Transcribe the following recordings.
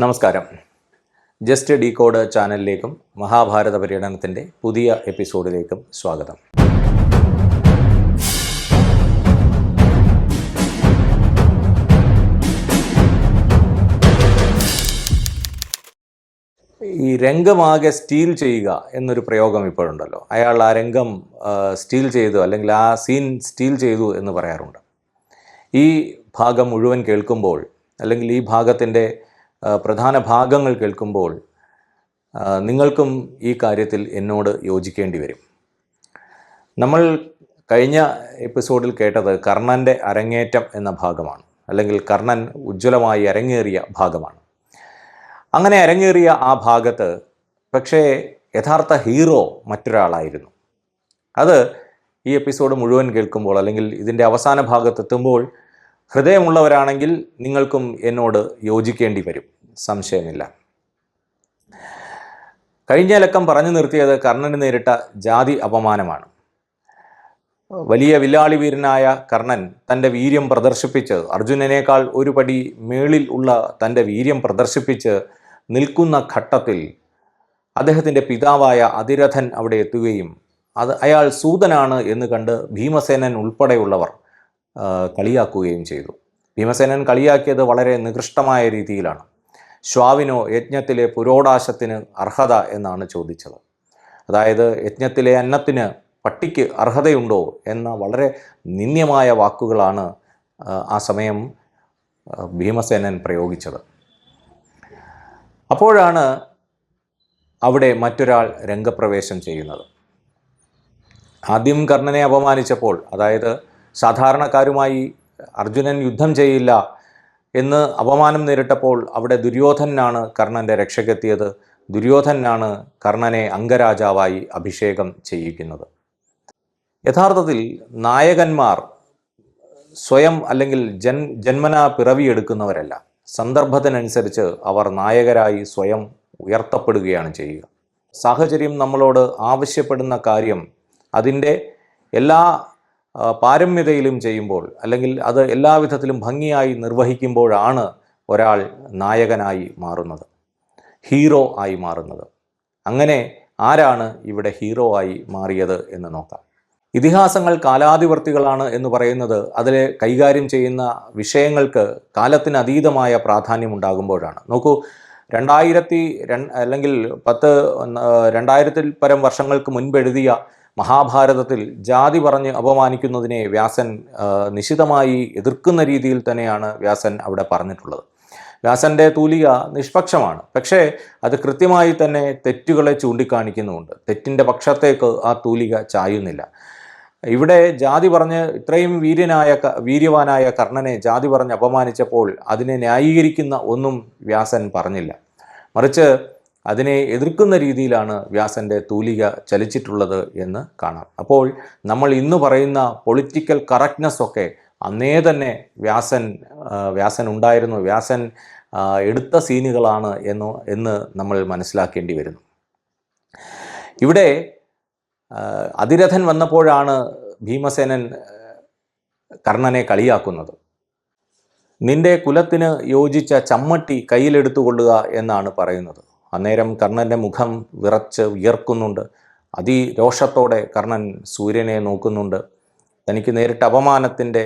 നമസ്കാരം. Just decode ചാനലിലേക്കും മഹാഭാരത പര്യടനത്തിന്റെ പുതിയ എപ്പിസോഡിലേക്കും സ്വാഗതം. ഈ രംഗമാകെ സ്റ്റീൽ ചെയ്യുക എന്നൊരു പ്രയോഗം ഇപ്പോഴുണ്ടല്ലോ. അയാൾ ആ രംഗം സ്റ്റീൽ ചെയ്തു അല്ലെങ്കിൽ ആ സീൻ സ്റ്റീൽ ചെയ്തു എന്ന് പറയാറുണ്ട്. ഈ ഭാഗം മുഴുവൻ കേൾക്കുമ്പോൾ അല്ലെങ്കിൽ ഈ ഭാഗത്തിന്റെ പ്രധാന ഭാഗങ്ങൾ കേൾക്കുമ്പോൾ നിങ്ങൾക്കും ഈ കാര്യത്തിൽ എന്നോട് യോജിക്കേണ്ടി വരും. നമ്മൾ കഴിഞ്ഞ എപ്പിസോഡിൽ കേട്ടത് കർണന്റെ അരങ്ങേറ്റം എന്ന ഭാഗമാണ് അല്ലെങ്കിൽ കർണൻ ഉജ്ജ്വലമായി അരങ്ങേറിയ ഭാഗമാണ്. അങ്ങനെ അരങ്ങേറിയ ആ ഭാഗത്ത് പക്ഷേ യഥാർത്ഥ ഹീറോ മറ്റൊരാളായിരുന്നു. അത് ഈ എപ്പിസോഡ് മുഴുവൻ കേൾക്കുമ്പോൾ അല്ലെങ്കിൽ ഇതിന്റെ അവസാന ഭാഗത്തെത്തുമ്പോൾ ഹൃദയമുള്ളവരാണെങ്കിൽ നിങ്ങൾക്കും എന്നോട് യോജിക്കേണ്ടി വരും. സംശയമില്ല. കഴിഞ്ഞ ലക്കം പറഞ്ഞു നിർത്തിയത് കർണന് നേരിട്ട ജാതി അപമാനമാണ്. വലിയ വില്ലാളി വീരനായ കർണൻ തന്റെ വീര്യം പ്രദർശിപ്പിച്ച് അർജുനനേക്കാൾ ഒരു പടി മേളിൽ ഉള്ള തന്റെ വീര്യം പ്രദർശിപ്പിച്ച് നിൽക്കുന്ന ഘട്ടത്തിൽ അദ്ദേഹത്തിന്റെ പിതാവായ അതിരഥൻ അവിടെ എത്തുകയും അത് അയാൾ സൂതനാണ് എന്ന് കണ്ട് ഭീമസേനൻ ഉൾപ്പെടെയുള്ളവർ കളിയാക്കുകയും ചെയ്തു. ഭീമസേനൻ കളിയാക്കിയത് വളരെ നികൃഷ്ടമായ രീതിയിലാണ്. ശ്വാവിനോ യജ്ഞത്തിലെ പുരോടാശത്തിന് അർഹത എന്നാണ് ചോദിച്ചത്. അതായത് യജ്ഞത്തിലെ അന്നത്തിന് പട്ടിക്ക് അർഹതയുണ്ടോ എന്ന വളരെ നിന്ദ്യമായ വാക്കുകളാണ് ആ, സമയം ഭീമസേനൻ പ്രയോഗിച്ചത്. അപ്പോഴാണ് അവിടെ മറ്റൊരാൾ രംഗപ്രവേശം ചെയ്യുന്നത്. ആദ്യം കർണനെ അപമാനിച്ചപ്പോൾ അതായത് സാധാരണക്കാരുമായി അർജുനൻ യുദ്ധം ചെയ്യില്ല എന്ന് അപമാനം നേരിട്ടപ്പോൾ അവിടെ ദുര്യോധനാണ് കർണന്റെ രക്ഷയ്ക്കെത്തിയത് ദുര്യോധനാണ് കർണനെ അംഗരാജാവായി അഭിഷേകം ചെയ്യിക്കുന്നത്. യഥാർത്ഥത്തിൽ നായകന്മാർ സ്വയം അല്ലെങ്കിൽ ജൻ ജന്മനാ പിറവിയെടുക്കുന്നവരല്ല സന്ദർഭത്തിനനുസരിച്ച് അവർ നായകരായി സ്വയം ഉയർത്തപ്പെടുകയാണ് ചെയ്യുക. സാഹചര്യം നമ്മളോട് ആവശ്യപ്പെടുന്ന കാര്യം അതിന്റെ എല്ലാ പാരമ്യതയിലും ചെയ്യുമ്പോൾ അല്ലെങ്കിൽ അത് എല്ലാവിധത്തിലും ഭംഗിയായി നിർവഹിക്കുമ്പോഴാണ് ഒരാൾ നായകനായി മാറുന്നത് ഹീറോ ആയി മാറുന്നത്. അങ്ങനെ ആരാണ് ഇവിടെ ഹീറോ ആയി മാറിയത് എന്ന് നോക്കാം. ഇതിഹാസങ്ങൾ കാലാതിവർത്തികളാണ് എന്ന് പറയുന്നത് അതിലെ കൈകാര്യം ചെയ്യുന്ന വിഷയങ്ങൾക്ക് കാലത്തിനതീതമായ പ്രാധാന്യം ഉണ്ടാകുമ്പോഴാണ്. നോക്കൂ രണ്ടായിരത്തി രണ്ട് അല്ലെങ്കിൽ പത്ത് രണ്ടായിരത്തിൽ പരം വർഷങ്ങൾക്ക് മുൻപ് എഴുതിയ മഹാഭാരതത്തിൽ ജാതി പറഞ്ഞ് അപമാനിക്കുന്നതിനെ വ്യാസൻ നിശിതമായി എതിർക്കുന്ന രീതിയിൽ തന്നെയാണ് വ്യാസൻ അവിടെ പറഞ്ഞിട്ടുള്ളത്. വ്യാസന്റെ തൂലിക നിഷ്പക്ഷമാണ്. പക്ഷേ അത് കൃത്യമായി തന്നെ തെറ്റുകളെ ചൂണ്ടിക്കാണിക്കുന്നുമുണ്ട്. തെറ്റിന്റെ പക്ഷത്തേക്ക് ആ തൂലിക ചായുന്നില്ല. ഇവിടെ ജാതി പറഞ്ഞ് ഇത്രയും വീര്യനായ വീര്യവാനായ കർണനെ ജാതി പറഞ്ഞ് അപമാനിച്ചപ്പോൾ അതിനെ ന്യായീകരിക്കുന്ന ഒന്നും വ്യാസൻ പറഞ്ഞില്ല. മറിച്ച് അതിനെ എതിർക്കുന്ന രീതിയിലാണ് വ്യാസന്റെ തൂലിക ചലിച്ചിട്ടുള്ളത് എന്ന് കാണാം. അപ്പോൾ നമ്മൾ ഇന്ന് പറയുന്ന പൊളിറ്റിക്കൽ കറക്റ്റ്നെസ് ഒക്കെ അന്നേ തന്നെ വ്യാസൻ വ്യാസൻ ഉണ്ടായിരുന്നു. വ്യാസൻ എടുത്ത സീനുകളാണ് എന്ന് എന്ന് നമ്മൾ മനസ്സിലാക്കേണ്ടി വരുന്നു. ഇവിടെ അതിരഥൻ വന്നപ്പോഴാണ് ഭീമസേനൻ കർണനെ കളിയാക്കുന്നത്. നിന്റെ കുലത്തിന് യോജിച്ച ചമ്മട്ടി കയ്യിലെടുത്തുകൊള്ളുക എന്നാണ് പറയുന്നത്. അന്നേരം കർണന്റെ മുഖം വിറച്ച് വിയർക്കുന്നുണ്ട്. അതിരോഷത്തോടെ കർണൻ സൂര്യനെ നോക്കുന്നുണ്ട്. തനിക്ക് നേരിട്ട അപമാനത്തിന്റെ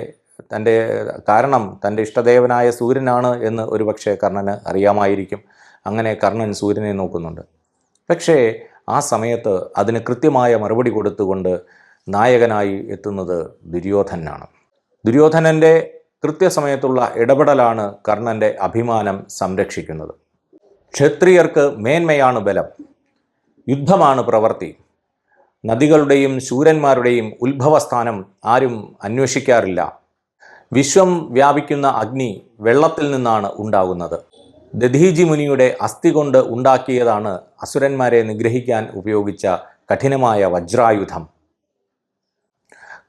തന്റെ കാരണം തന്റെ ഇഷ്ടദേവനായ സൂര്യനാണ് എന്ന് ഒരുപക്ഷെ കർണന് അറിയാമായിരിക്കും. അങ്ങനെ കർണൻ സൂര്യനെ നോക്കുന്നുണ്ട്. പക്ഷേ ആ സമയത്ത് അതിന് കൃത്യമായ മറുപടി കൊടുത്തുകൊണ്ട് നായകനായി എത്തുന്നത് ദുര്യോധനാണ് ദുര്യോധനന്റെ കൃത്യസമയത്തുള്ള ഇടപെടലാണ് കർണന്റെ അഭിമാനം സംരക്ഷിക്കുന്നത്. ക്ഷത്രിയർക്ക് മേന്മയാണ് ബലം. യുദ്ധമാണ് പ്രവൃത്തി. നദികളുടെയും ശൂരന്മാരുടെയും ഉത്ഭവസ്ഥാനം ആരും അന്വേഷിക്കാറില്ല. വിശ്വം വ്യാപിക്കുന്ന അഗ്നി വെള്ളത്തിൽ നിന്നാണ് ഉണ്ടാകുന്നത്. ദധീജി മുനിയുടെ അസ്ഥി കൊണ്ട് ഉണ്ടാക്കിയതാണ് അസുരന്മാരെ നിഗ്രഹിക്കാൻ ഉപയോഗിച്ച കഠിനമായ വജ്രായുധം.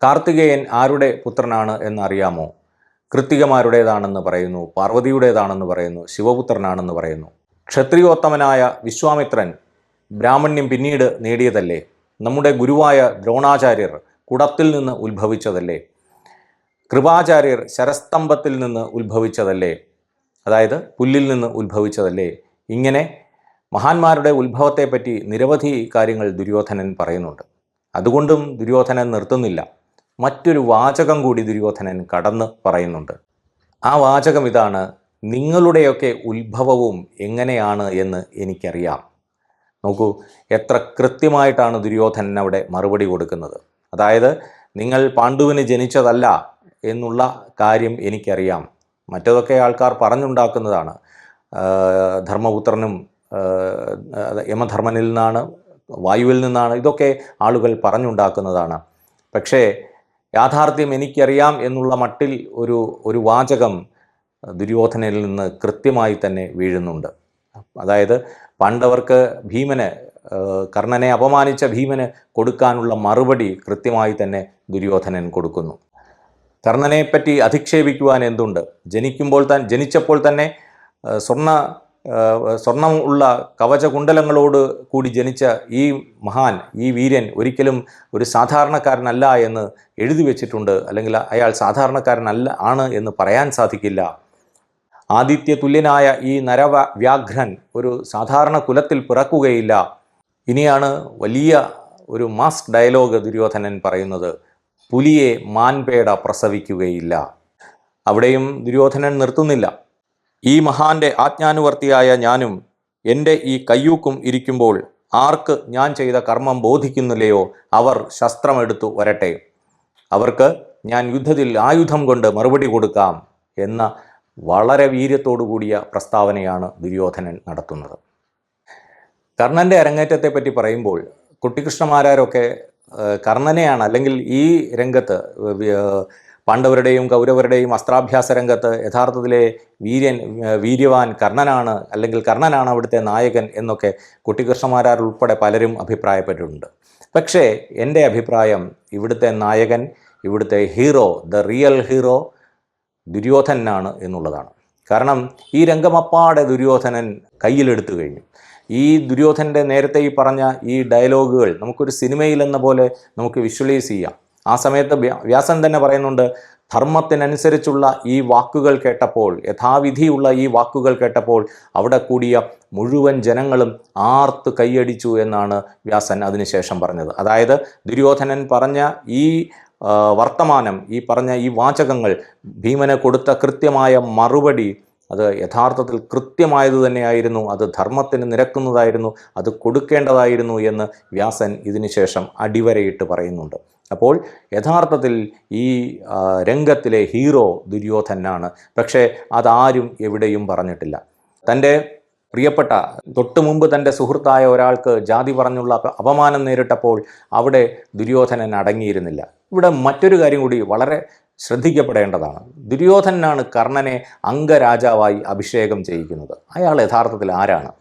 കാർത്തികേയൻ ആരുടെ പുത്രനാണ് എന്നറിയാമോ? കൃത്തികമാരുടേതാണെന്ന് പറയുന്നു പാർവതിയുടേതാണെന്ന് പറയുന്നു ശിവപുത്രനാണെന്ന് പറയുന്നു. ക്ഷത്രിയോത്തമനായ വിശ്വാമിത്രൻ ബ്രാഹ്മണ്യം പിന്നീട് നേടിയതല്ലേ? നമ്മുടെ ഗുരുവായ ദ്രോണാചാര്യർ കുടത്തിൽ നിന്ന് ഉത്ഭവിച്ചതല്ലേ? കൃപാചാര്യർ ശരസ്തംഭത്തിൽ നിന്ന് ഉത്ഭവിച്ചതല്ലേ? അതായത് പുല്ലിൽ നിന്ന് ഉത്ഭവിച്ചതല്ലേ? ഇങ്ങനെ മഹാന്മാരുടെ ഉത്ഭവത്തെപ്പറ്റി നിരവധി കാര്യങ്ങൾ ദുര്യോധനൻ പറയുന്നുണ്ട്. അതുകൊണ്ടും ദുര്യോധനൻ നിർത്തുന്നില്ല. മറ്റൊരു വാചകം കൂടി ദുര്യോധനൻ കടന്ന് പറയുന്നുണ്ട്. ആ വാചകം ഇതാണ് നിങ്ങളുടെയൊക്കെ ഉത്ഭവവും എങ്ങനെയാണ് എന്ന് എനിക്കറിയാം. നോക്കൂ എത്ര കൃത്യമായിട്ടാണ് ദുര്യോധനൻ അവിടെ മറുപടി കൊടുക്കുന്നത്. അതായത് നിങ്ങൾ പാണ്ഡുവിന് ജനിച്ചതല്ല എന്നുള്ള കാര്യം എനിക്കറിയാം. മറ്റതൊക്കെ ആൾക്കാർ പറഞ്ഞുണ്ടാക്കുന്നതാണ്. ധർമ്മപുത്രനും യമധർമ്മനിൽ നിന്നാണ് വായുവിൽ നിന്നാണ് ഇതൊക്കെ ആളുകൾ പറഞ്ഞുണ്ടാക്കുന്നതാണ്. പക്ഷേ യാഥാർത്ഥ്യം എനിക്കറിയാം എന്നുള്ള മട്ടിൽ ഒരു ഒരു വാചകം ദുര്യോധനയിൽ നിന്ന് കൃത്യമായി തന്നെ വീഴുന്നുണ്ട്. അതായത് പണ്ടവർക്ക് ഭീമന് കർണനെ അപമാനിച്ച ഭീമന് കൊടുക്കാനുള്ള മറുപടി കൃത്യമായി തന്നെ ദുര്യോധനൻ കൊടുക്കുന്നു. കർണനെപ്പറ്റി അധിക്ഷേപിക്കുവാൻ എന്തുണ്ട്? ജനിക്കുമ്പോൾ താൻ ജനിച്ചപ്പോൾ തന്നെ സ്വർണ സ്വർണ സ്വർണം ഉള്ള കവചകുണ്ടലങ്ങളോട് കൂടി ജനിച്ച ഈ മഹാൻ ഈ വീരൻ ഒരിക്കലും ഒരു സാധാരണക്കാരനല്ല എന്ന് എഴുതി വെച്ചിട്ടുണ്ട്. അല്ലെങ്കിൽ അയാൾ സാധാരണക്കാരനല്ല ആണ് എന്ന് പറയാൻ സാധിക്കില്ല. ആദിത്യ തുല്യനായ ഈ നരവ വ്യാഘ്രൻ ഒരു സാധാരണ കുലത്തിൽ പിറക്കുകയില്ല. ഇനിയാണ് വലിയ ഒരു മാസ് ഡയലോഗ് ദുര്യോധനൻ പറയുന്നത്. പുലിയെ മാൻപേട പ്രസവിക്കുകയില്ല. അവിടെയും ദുര്യോധനൻ നിർത്തുന്നില്ല. ഈ മഹാന്റെ ആജ്ഞാനുവർത്തിയായ ഞാനും എന്റെ ഈ കയ്യൂക്കും ഇരിക്കുമ്പോൾ ആർക്ക് ഞാൻ ചെയ്ത കർമ്മം ബോധിക്കുന്നില്ലയോ അവർ ശസ്ത്രമെടുത്തു വരട്ടെ. അവർക്ക് ഞാൻ യുദ്ധത്തിൽ ആയുധം കൊണ്ട് മറുപടി കൊടുക്കാം എന്ന വളരെ വീര്യത്തോടു കൂടിയ പ്രസ്താവനയാണ് ദുര്യോധനൻ നടത്തുന്നത്. കർണന്റെ അരങ്ങേറ്റത്തെപ്പറ്റി പറയുമ്പോൾ കുട്ടികൃഷ്ണമാരാരൊക്കെ കർണനെയാണ് അല്ലെങ്കിൽ ഈ രംഗത്ത് പാണ്ഡവരുടെയും കൗരവരുടെയും അസ്ത്രാഭ്യാസ രംഗത്ത് യഥാർത്ഥത്തിലെ വീര്യൻ വീര്യവാൻ കർണനാണ് അല്ലെങ്കിൽ കർണനാണ് അവിടുത്തെ നായകൻ എന്നൊക്കെ കുട്ടിക്കൃഷ്ണമാരാർ ഉൾപ്പെടെ പലരും അഭിപ്രായപ്പെട്ടിട്ടുണ്ട്. പക്ഷേ എന്റെ അഭിപ്രായം ഇവിടുത്തെ നായകൻ ഇവിടുത്തെ ഹീറോ ദ റിയൽ ഹീറോ ദുര്യോധനാണ് എന്നുള്ളതാണ്. കാരണം ഈ രംഗമപ്പാടെ ദുര്യോധനൻ കയ്യിലെടുത്തു കഴിഞ്ഞു. ഈ ദുര്യോധനന്റെ നേരത്തെ ഈ പറഞ്ഞ ഈ ഡയലോഗുകൾ നമുക്കൊരു സിനിമയിലെന്ന പോലെ നമുക്ക് വിഷ്വലൈസ് ചെയ്യാം. ആ സമയത്ത് വ്യാസൻ തന്നെ പറയുന്നുണ്ട് ധർമ്മത്തിനനുസരിച്ചുള്ള ഈ വാക്കുകൾ കേട്ടപ്പോൾ യഥാവിധിയുള്ള ഈ വാക്കുകൾ കേട്ടപ്പോൾ അവിടെ കൂടിയ മുഴുവൻ ജനങ്ങളും ആർത്ത് കൈയടിച്ചു എന്നാണ് വ്യാസൻ അതിനുശേഷം പറഞ്ഞത്. അതായത് ദുര്യോധനൻ പറഞ്ഞ ഈ വർത്തമാനം ഈ പറഞ്ഞ ഈ വാചകങ്ങൾ ഭീമന് കൊടുത്ത കൃത്യമായ മറുപടി അത് യഥാർത്ഥത്തിൽ കൃത്യമായത് തന്നെയായിരുന്നു അത് ധർമ്മത്തിന് നിരക്കുന്നതായിരുന്നു അത് കൊടുക്കേണ്ടതായിരുന്നു എന്ന് വ്യാസൻ ഇതിനുശേഷം അടിവരയിട്ട് പറയുന്നുണ്ട്. അപ്പോൾ യഥാർത്ഥത്തിൽ ഈ രംഗത്തിലെ ഹീറോ ദുര്യോധനാണ്. പക്ഷേ അതാരും എവിടെയും പറഞ്ഞിട്ടില്ല. തന്റെ പ്രിയപ്പെട്ട തൊട്ടു മുമ്പ് തന്റെ സുഹൃത്തായ ഒരാൾക്ക് ജാതി പറഞ്ഞുള്ള അപമാനം നേരിട്ടപ്പോൾ അവിടെ ദുര്യോധനൻ അടങ്ങിയിരുന്നില്ല. ഇവിടെ മറ്റൊരു കാര്യം കൂടി വളരെ ശ്രദ്ധിക്കപ്പെടേണ്ടതാണ്. ദുര്യോധനാണ് കർണനെ അംഗരാജാവായി അഭിഷേകം ചെയ്യിക്കുന്നത്. അയാൾ യഥാർത്ഥത്തിൽ ആരാണ്?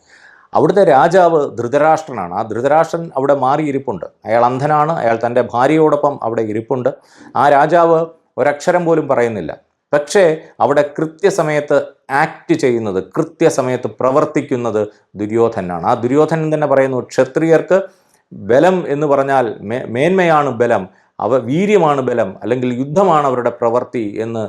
അവിടുത്തെ രാജാവ് ധൃതരാഷ്ട്രനാണ്. ആ ധൃതരാഷ്ട്രൻ അവിടെ മാറിയിരിപ്പുണ്ട്. അയാൾ അന്ധനാണ്. അയാൾ തന്റെ ഭാര്യയോടൊപ്പം അവിടെ ഇരിപ്പുണ്ട്. ആ രാജാവ് ഒരക്ഷരം പോലും പറയുന്നില്ല. പക്ഷേ അവിടെ കൃത്യസമയത്ത് ആക്ട് ചെയ്യുന്നത് കൃത്യസമയത്ത് പ്രവർത്തിക്കുന്നത് ദുര്യോധനാണ്. ആ ദുര്യോധനൻ തന്നെ പറയുന്നു ക്ഷത്രിയർക്ക് ബലം എന്ന് പറഞ്ഞാൽ മേന്മയാണ് ബലം. അവ വീര്യമാണ് ബലം അല്ലെങ്കിൽ യുദ്ധമാണ് അവരുടെ പ്രവൃത്തി എന്ന്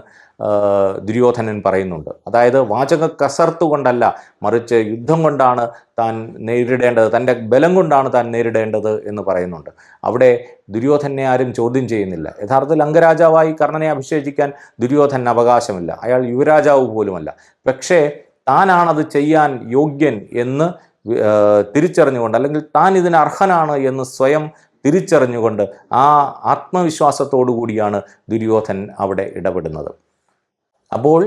ദുര്യോധനൻ പറയുന്നുണ്ട്. അതായത് വാചക കസർത്ത് കൊണ്ടല്ല മറിച്ച് യുദ്ധം കൊണ്ടാണ് താൻ നേരിടേണ്ടത് തന്റെ ബലം കൊണ്ടാണ് താൻ നേരിടേണ്ടത് എന്ന് പറയുന്നുണ്ട്. അവിടെ ദുര്യോധനെ ആരും ചോദ്യം ചെയ്യുന്നില്ല. യഥാർത്ഥത്തിൽ അംഗരാജാവായി കർണനെ അഭിഷേചിക്കാൻ ദുര്യോധൻ അവകാശമില്ല. അയാൾ യുവരാജാവ് പോലുമല്ല. പക്ഷേ താനാണത് ചെയ്യാൻ യോഗ്യൻ എന്ന് തിരിച്ചറിഞ്ഞുകൊണ്ട് അല്ലെങ്കിൽ താൻ ഇതിന് അർഹനാണ് എന്ന് സ്വയം തിരിച്ചറിഞ്ഞുകൊണ്ട് ആ ആത്മവിശ്വാസത്തോടു കൂടിയാണ് ദുര്യോധൻ അവിടെ ഇടപെടുന്നത്. അപ്പോൾ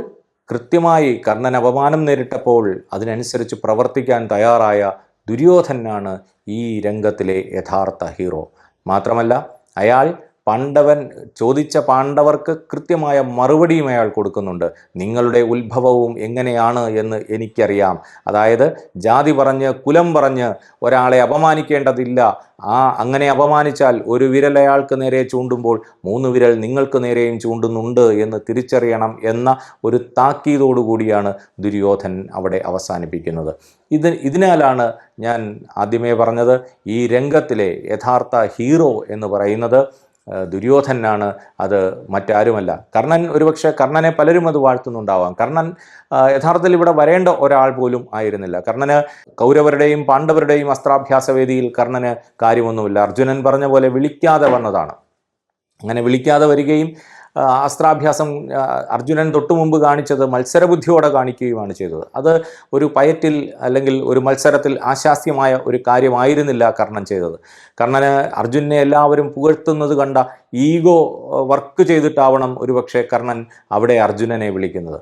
കൃത്യമായി കർണൻ അപമാനം നേരിട്ടപ്പോൾ അതിനനുസരിച്ച് പ്രവർത്തിക്കാൻ തയ്യാറായ ദുര്യോധനാണ് ഈ രംഗത്തിലെ യഥാർത്ഥ ഹീറോ മാത്രമല്ല അയാൾ പാണ്ഡവൻ ചോദിച്ച പാണ്ഡവർക്ക് കൃത്യമായ മറുപടിയും അയാൾ കൊടുക്കുന്നുണ്ട്. നിങ്ങളുടെ ഉത്ഭവവും എങ്ങനെയാണ് എന്ന് എനിക്കറിയാം. അതായത് ജാതി പറഞ്ഞ് കുലം പറഞ്ഞ് ഒരാളെ അപമാനിക്കേണ്ടതില്ല. ആ അങ്ങനെ അപമാനിച്ചാൽ ഒരു വിരൽ അയാൾക്ക് നേരെ ചൂണ്ടുമ്പോൾ മൂന്ന് വിരൽ നിങ്ങൾക്ക് നേരെയും ചൂണ്ടുന്നുണ്ട് എന്ന് തിരിച്ചറിയണം എന്ന ഒരു താക്കീതോടുകൂടിയാണ് ദുര്യോധൻ അവിടെ അവസാനിപ്പിക്കുന്നത്. ഇത് ഇതിനാലാണ് ഞാൻ ആദ്യമേ പറഞ്ഞത് ഈ രംഗത്തിലെ യഥാർത്ഥ ഹീറോ എന്ന് പറയുന്നത്. ദുര്യോധനാണ് അത് മറ്റാരുമല്ല. കർണൻ ഒരുപക്ഷെ കർണനെ പലരും അത് വാഴ്ത്തുന്നുണ്ടാവാം. കർണൻ യഥാർത്ഥത്തിൽ ഇവിടെ വരേണ്ട ഒരാൾ പോലും ആയിരുന്നില്ല. കർണന് കൗരവരുടെയും പാണ്ഡവരുടെയും അസ്ത്രാഭ്യാസ വേദിയിൽ കർണന് കാര്യമൊന്നുമില്ല. അർജുനൻ പറഞ്ഞ പോലെ വിളിക്കാതെ വന്നതാണ്. അങ്ങനെ വിളിക്കാതെ വരികയും അസ്ത്രാഭ്യാസം അർജുനൻ തൊട്ടു മുമ്പ് കാണിച്ചത് മത്സരബുദ്ധിയോടെ കാണിക്കുകയുമാണ് ചെയ്തത്. അത് ഒരു പയറ്റിൽ അല്ലെങ്കിൽ ഒരു മത്സരത്തിൽ ആശാസ്യമായ ഒരു കാര്യമായിരുന്നില്ല കർണൻ ചെയ്തത്. കർണന് അർജുനെ എല്ലാവരും പുകഴ്ത്തുന്നത് കണ്ട ഈഗോ വർക്ക് ചെയ്തിട്ടാവണം ഒരുപക്ഷെ കർണൻ അവിടെ അർജുനനെ വിളിക്കുന്നത്.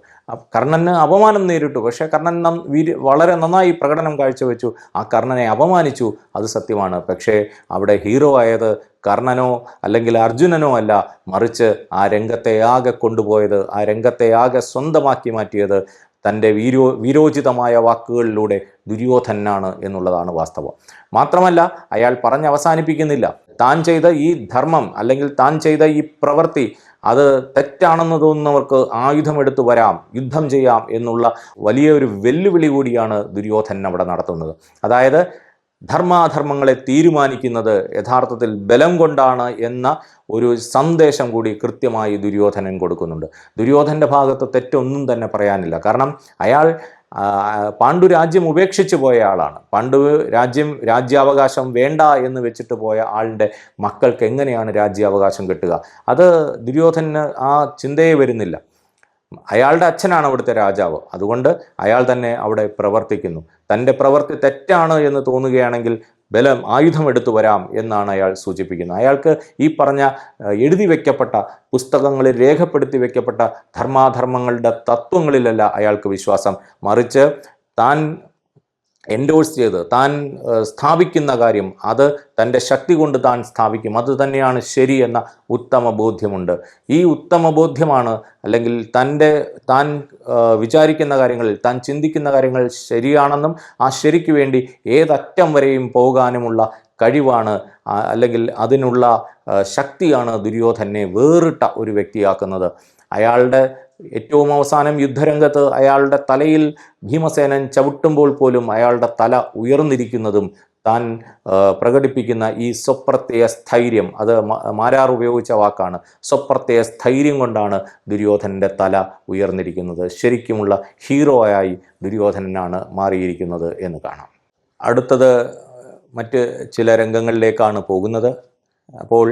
കർണന് അപമാനം നേരിട്ടു. പക്ഷേ കർണൻ നം വളരെ നന്നായി പ്രകടനം കാഴ്ചവെച്ചു. ആ കർണനെ അപമാനിച്ചു. അത് സത്യമാണ്. പക്ഷേ അവിടെ ഹീറോ ആയത് കർണനോ അല്ലെങ്കിൽ അർജുനനോ അല്ല. മറിച്ച് ആ രംഗത്തെ ആകെ കൊണ്ടുപോയത് ആ രംഗത്തെ ആകെ സ്വന്തമാക്കി മാറ്റിയത് തന്റെ വീരോ വീരോചിതമായ വാക്കുകളിലൂടെ ദുര്യോധനാണ് എന്നുള്ളതാണ് വാസ്തവം. മാത്രമല്ല അയാൾ പറഞ്ഞ് അവസാനിപ്പിക്കുന്നില്ല. താൻ ചെയ്ത ഈ ധർമ്മം അല്ലെങ്കിൽ താൻ ചെയ്ത ഈ പ്രവൃത്തി അത് തെറ്റാണെന്ന് തോന്നുന്നവർക്ക് ആയുധമെടുത്ത് വരാം യുദ്ധം ചെയ്യാം എന്നുള്ള വലിയൊരു വെല്ലുവിളി കൂടിയാണ് ദുര്യോധനൻ അവിടെ നടത്തുന്നത്. അതായത് ധർമാധർമ്മങ്ങളെ തീരുമാനിക്കുന്നത് യഥാർത്ഥത്തിൽ ബലം കൊണ്ടാണ് എന്ന ഒരു സന്ദേശം കൂടി കൃത്യമായി ദുര്യോധനൻ കൊടുക്കുന്നുണ്ട്. ദുര്യോധന്റെ ഭാഗത്ത് തെറ്റൊന്നും തന്നെ പറയാനില്ല. കാരണം അയാൾ പാണ്ഡു രാജ്യം ഉപേക്ഷിച്ചു പോയ ആളാണ്. പാണ്ഡു രാജ്യം രാജ്യാവകാശം വേണ്ട എന്ന് വെച്ചിട്ട് പോയ ആളുടെ മക്കൾക്ക് എങ്ങനെയാണ് രാജ്യാവകാശം കിട്ടുക? അത് ദുര്യോധന ആ ചിന്തയെ വരുന്നില്ല. അയാളുടെ അച്ഛനാണ് അവിടുത്തെ രാജാവ്. അതുകൊണ്ട് അയാൾ തന്നെ അവിടെ പ്രവർത്തിക്കുന്നു. തന്റെ പ്രവൃത്തി തെറ്റാണ് എന്ന് തോന്നുകയാണെങ്കിൽ ബലം ആയുധം എടുത്തു വരാം എന്നാണ് അയാൾ സൂചിപ്പിക്കുന്നത്. അയാൾക്ക് ഈ പറഞ്ഞ എഴുതി വെക്കപ്പെട്ട പുസ്തകങ്ങളിൽ രേഖപ്പെടുത്തി വെക്കപ്പെട്ട ധർമാധർമ്മങ്ങളുടെ തത്വങ്ങളിലല്ല അയാൾക്ക് വിശ്വാസം. മറിച്ച് താൻ എൻഡോഴ്സ് ചെയ്ത് താൻ സ്ഥാപിക്കുന്ന കാര്യം അത് തന്റെ ശക്തി കൊണ്ട് താൻ സ്ഥാപിക്കും. അത് തന്നെയാണ് ശരി എന്ന ഉത്തമ ബോധ്യമുണ്ട്. ഈ ഉത്തമ ബോധ്യമാണ് അല്ലെങ്കിൽ തന്റെ താൻ വിചാരിക്കുന്ന കാര്യങ്ങളിൽ താൻ ചിന്തിക്കുന്ന കാര്യങ്ങൾ ശരിയാണെന്നും ആ ശരിക്ക് വേണ്ടി ഏതറ്റം വരെയും പോകാനുമുള്ള കഴിവാണ് അല്ലെങ്കിൽ അതിനുള്ള ശക്തിയാണ് ദുര്യോധനെ വേറിട്ട ഒരു വ്യക്തിയാക്കുന്നത്. അയാളുടെ ഏറ്റവും അവസാനം യുദ്ധരംഗത്ത് അയാളുടെ തലയിൽ ഭീമസേനൻ ചവിട്ടുമ്പോൾ പോലും അയാളുടെ തല ഉയർന്നിരിക്കുന്നതും താൻ പ്രകടിപ്പിക്കുന്ന ഈ സ്വപ്രത്യയ സ്ഥൈര്യം അത് മാരാർ ഉപയോഗിച്ച വാക്കാണ്. സ്വപ്രത്യയ സ്ഥൈര്യം കൊണ്ടാണ് ദുര്യോധനന്റെ തല ഉയർന്നിരിക്കുന്നത്. ശരിക്കുമുള്ള ഹീറോയായി ദുര്യോധനനാണ് മാറിയിരിക്കുന്നത് എന്ന് കാണാം. അടുത്തത് മറ്റ് ചില രംഗങ്ങളിലേക്കാണ് പോകുന്നത്. അപ്പോൾ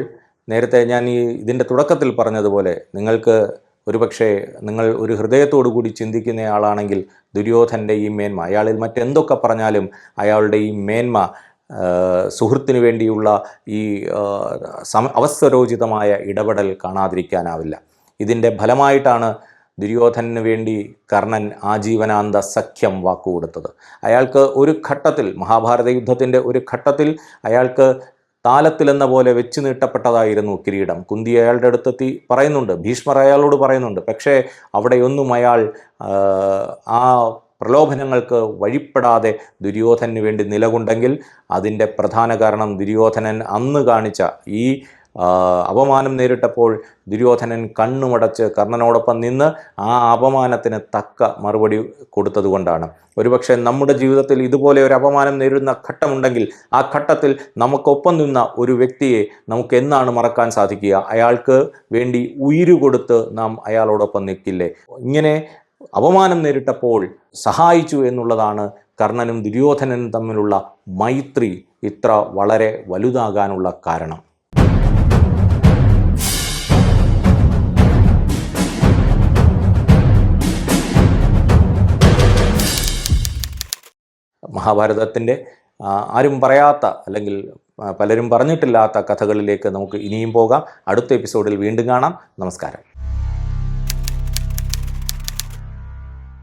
നേരത്തെ ഞാൻ ഈ ഇതിന്റെ തുടക്കത്തിൽ പറഞ്ഞതുപോലെ നിങ്ങൾക്ക് ഒരുപക്ഷെ നിങ്ങൾ ഒരു ഹൃദയത്തോടു കൂടി ചിന്തിക്കുന്ന ആളാണെങ്കിൽ ദുര്യോധന്റെ ഈ മേന്മ അയാളിൽ മറ്റെന്തൊക്കെ പറഞ്ഞാലും അയാളുടെ ഈ മേന്മ സുഹൃത്തിനു വേണ്ടിയുള്ള ഈ സമ അവസരോചിതമായ ഇടപെടൽ കാണാതിരിക്കാനാവില്ല. ഇതിന്റെ ഫലമായിട്ടാണ് ദുര്യോധനന് വേണ്ടി കർണൻ ആജീവനാന്ത സഖ്യം വാക്കുകൊടുത്തത്. അയാൾക്ക് ഒരു ഘട്ടത്തിൽ മഹാഭാരത യുദ്ധത്തിന്റെ ഒരു ഘട്ടത്തിൽ അയാൾക്ക് താലത്തിലെന്ന പോലെ വെച്ച് നീട്ടപ്പെട്ടതായിരുന്നു കിരീടം. കുന്തി അയാളുടെ അടുത്തെത്തി പറയുന്നുണ്ട് ഭീഷ്മർ അയാളോട് പറയുന്നുണ്ട് പക്ഷേ അവിടെയൊന്നും അയാൾ ആ, പ്രലോഭനങ്ങൾക്ക് വഴിപ്പെടാതെ ദുര്യോധനു വേണ്ടി നിലകൊണ്ടെങ്കിൽ അതിന്റെ പ്രധാന കാരണം ദുര്യോധനൻ അന്ന് കാണിച്ച ഈ അപമാനം നേരിട്ടപ്പോൾ ദുര്യോധനൻ കണ്ണുമടച്ച് കർണനോടൊപ്പം നിന്ന് ആ അപമാനത്തിന് തക്ക മറുപടി കൊടുത്തതുകൊണ്ടാണ്. ഒരുപക്ഷെ നമ്മുടെ ജീവിതത്തിൽ ഇതുപോലെ ഒരു അപമാനം നേരിടുന്ന ഘട്ടമുണ്ടെങ്കിൽ ആ ഘട്ടത്തിൽ നമുക്കൊപ്പം നിന്ന ഒരു വ്യക്തിയെ നമുക്ക് എന്നാണ് മറക്കാൻ സാധിക്കുക? അയാൾക്ക് വേണ്ടി ഉയിരു കൊടുത്ത് നാം അയാളോടൊപ്പം നിൽക്കില്ലേ? ഇങ്ങനെ അപമാനം നേരിട്ടപ്പോൾ സഹായിച്ചു എന്നുള്ളതാണ് കർണനും ദുര്യോധനനും തമ്മിലുള്ള മൈത്രി ഇത്ര വളരെ വലുതാകാനുള്ള കാരണം. മഹാഭാരതത്തിന്റെ ആരും പറയാത്ത അല്ലെങ്കിൽ പലരും പറഞ്ഞിട്ടില്ലാത്ത കഥകളിലേക്ക് നമുക്ക് ഇനിയും പോകാം. അടുത്ത എപ്പിസോഡിൽ വീണ്ടും കാണാം. നമസ്കാരം.